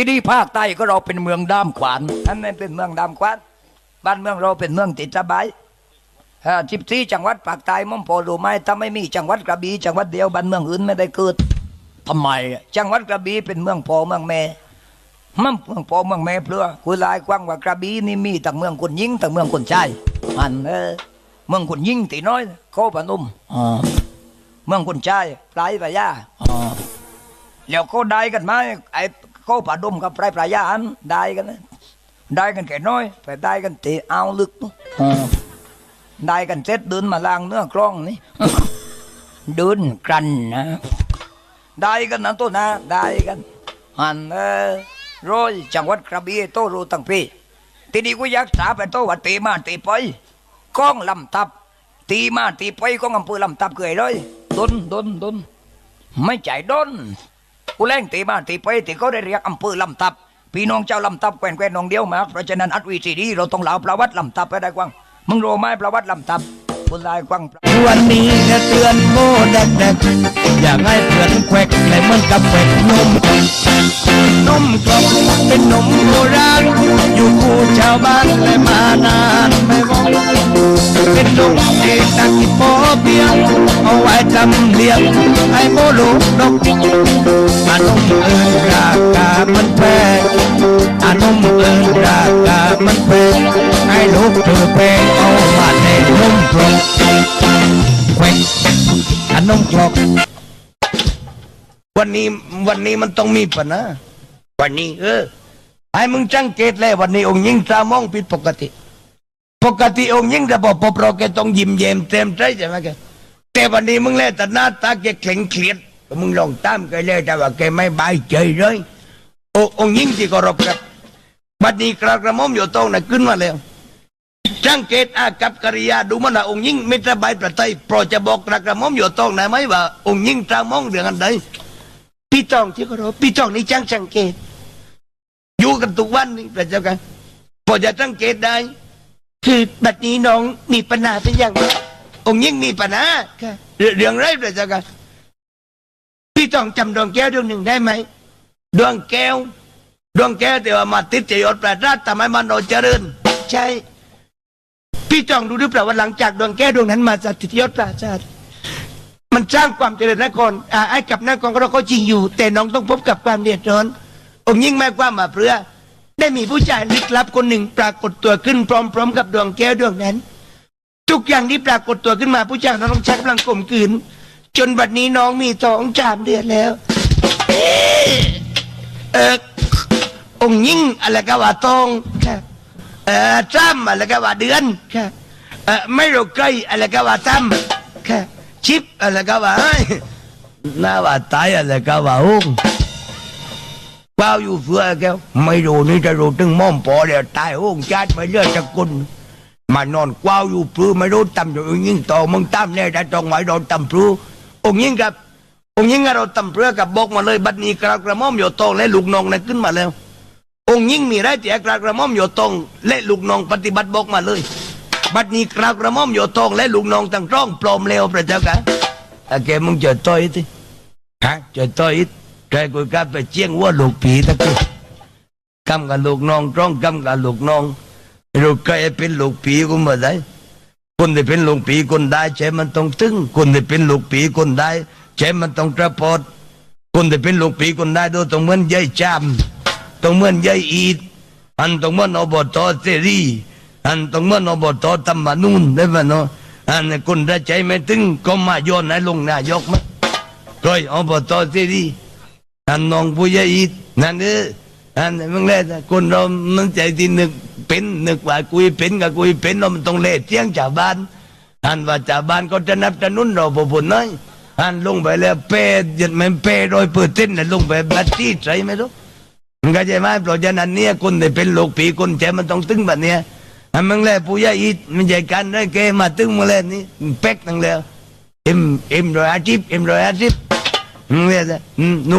ที่นี่ภาคใต้ก็เราเป็นเมืองด้ามขวานอันนั้นเป็นเมืองด้ามขวานบ้านเมืองเราเป็นเมืองติดสบายสิบสี่จังหวัดภาคใต้มั่งพอรู้ไหมถ้าไม่มีจังหวัดกระบี่จังหวัดเดียวบ้านเมืองอื่นไม่ได้เกิดทำไมอะจังหวัดกระบี่เป็นเมืองพอเมืองแม่มันเมืองพอเมืองแม่เปลือคุยลายกว้างว่ากระบี่นี่มีทั้งเมืองคนยิงทั้งเมืองคนชายมันเออเมืองคนยิงตีน้อยเขานมอ๋อเมืองคนชายปลายปลายาอ๋อแล้วเขาได้กันไหมไอ้ เขาผาดมกับปลายปลายาอันได้กันนะได้กันแค่น้อยไปได้กันเตะเอาลึกปุ๊บอ๋อได้กันเสร็จเดินมาล้างเนื้อกล้องนี่เดินกันนะได้กันนะตัวนะได้กันอันเออโรยจังหวัดกระบี่โตรู้ตั้งพี่ทีนี้กูอยากถามไปโตว่าตีมาตีไปก้องลำทับ ตีมาตีไปก้องอำเภอลำทับเกยเลยดนดนดนไม่ใจดน กูแรงตีมาตีไปตีเขาได้เรียกอำเภอลำทับ พี่น้องเจ้าลำทับแควนแควนนองเดียวมาเพราะฉะนั้นอัดวีซีดีเราต้องเหล่าประวัติลำทับไปได้กว้างมึงรู้ไหมประวัติลำทับคุณลายกว้างวันนี้จะเตือนโมเด็กๆอยากให้เพื่อนแควกและเหมือนกับแควกนมนมกล่องเป็นนมโบราณอยู่คู่ชาวบ้านและมานานไม่วงเป็นนมเอกตะกิดพอ เอาไว้จำเลียงให้โมลูกดกอานมเอินราคามันแพงอานมเอินราคามันแพงให้ลูกเธอแพงเอามาในนมกลองแควกขนมครกวันนี้วันนี้มันต้องมีปะนะ วันนี้เออให้มึงจังเกตเลยวันนี้องค์ยิงตามองผิดปกติ ปกติองค์ยิงจะบอกปอบเราแกต้องยิ้มเย้มเต็มใจใช่ไหมแก แต่วันนี้มึงเล่แต่หน้าตาแกเคร่งเครียดมึงลองตามแกเลยแต่ว่าแกไม่บายใจเลยโอ้องยิ่งที่เคารพครับบัดนี้กระกระม่อมอยู่ตรงนั้นขึ้นมาแล้วสังเกตอากับกิริยาดูมันว่าองยิ่งไม่สบายประทัยโปรดจะบอกกระกระม่อมอยู่ตรงไหนไหมว่า องยิ่งตามองเรื่องอันใดพี่จ้องที่เคารพพี่จ้องนี่จังสังเกต อยู่กันทุกวันนี่ประจำกันพอจะสังเกตได้ คือบัดนี้น้องมีปัญหาเป็นอย่างไร องค์ยิ่งมีปัญหาค่ะเรื่องเรื่องไรประจำกันพี่จ้องจำดวงแก้วดวงหนึ่งได้ไหมดวงแก้ว ดวงแก้วแต่ว่ามาติดใจยศประราชทำให้มันโนเจริญ ใช่ พี่จองดูหรือเปล่าว่าหลังจากดวงแก้วดวงนั้นมาจากทิทยศปราชาติมันสร้างความเจริญนครอ่าไอ้กับนครก็เราก็จริงอยู่ แต่น้องต้องพบกับความเดือดร้อนองค์ยิ่งแม่กว่ามาเพื่อได้มีผู้ชายลึกลับคนหนึ่งปรากฏตัวขึ้นพร้อม ๆ กับดวงแก้วดวงนั้น ทุกอย่างที่ปรากฏตัวขึ้นมาผู้ชายต้องใช้กำลังข่มขืน จนบัดนี้น้องมีท้องสามเดือนแล้ว เอ๊ะเอองยิ่งอะไรก็ว่าตองค่ะเออจ้ำอะไรก็ว่าเดือนค่ะเออไม่รู้ใกล้อะไรก็ว่าจ้ำค่ะชิปอะไรก็ว่าเอ้น้าว่าตายอะไรก็ว่าอุ้งเปล่าอยู่เฟือแก้วไม่รู้นี่จะรู้ถึงม่อมปอเดี๋ยวตายอุ้งจัดไปเลือดจะกุน มานอนกว้าวอยู่ปลื้ไม่รู้ตำอยู่ยิ่งโตมึงตำเนี่ยแต่ต้องไว้โดนตำปลื้องยิ่งกับองยิ่งเราตำเปลือกับบอกมาเลยบัดนี้กระกระม่อมอยู่โตและลูกน้องนั่นขึ้นมาแล้ว องยิ่งมีไรเตียกรากระม่อมโยตองและลูกน้องปฏิบัติบอกมาเลย บัดนี้กรากระม่อมโยตองและลูกน้องตั้งร่องปลอมเลวพระเจ้าค่ะโอเคมึงเจอต่อยทีฮะเจอต่อยใครกูกลับไปเจียงว่าลูกผีตะกี้กำกับลูกน้องร้องกำกับลูกน้อง ลูกใครเป็นลูกผีกูมาได้ คนที่เป็นลูกผีคนได้ใช่มันต้องตึง คนที่เป็นลูกผีคนได้ใช่มันต้องกระปอดคนที่เป็นลูกผีคนได้ดูต้องเหมือนยายจามต้องเหมือนยายอีดอันต้องเหมือนอบตเสรีอันต้องเหมือนอบตตำมนุนได้ไหมเนาะอันนี้คนได้ใจไม่ถึงก็มาโยนให้ลงนายกมั้ยก้อยอบตเสรีอันน้องผู้ใหญ่อีดนั่นเอออันมึงเล่นคนเรามันใจที่นึก เป็นนึกว่ากุยเป็นกับกุยเป็นเรามันต้องเล่เสียงชาวบ้านอันว่าชาวบ้านก็จะนับจะนุ่นเราพอผลน้อยอันลงไปแล้วเปย์ยันมันเปย์โดยเปิดเต้นน่ลงไปบัตรที่ใจไหม่รู้มึงเข้าใจไหมเพราะฉะนั้นเนี่ยคนที่เป็นลูกผีคนแจมันต้องตึงแบบเนี้ยอันมึงแลผู้ใหญ่อีมันใหญ่กันได้แกมาตึงมึงแลนี่เป๊กนั่งแล้วเอ็มเอ็มร้อยอาชีพเอ็มร้อยอาชีพมึงเรียกนู่น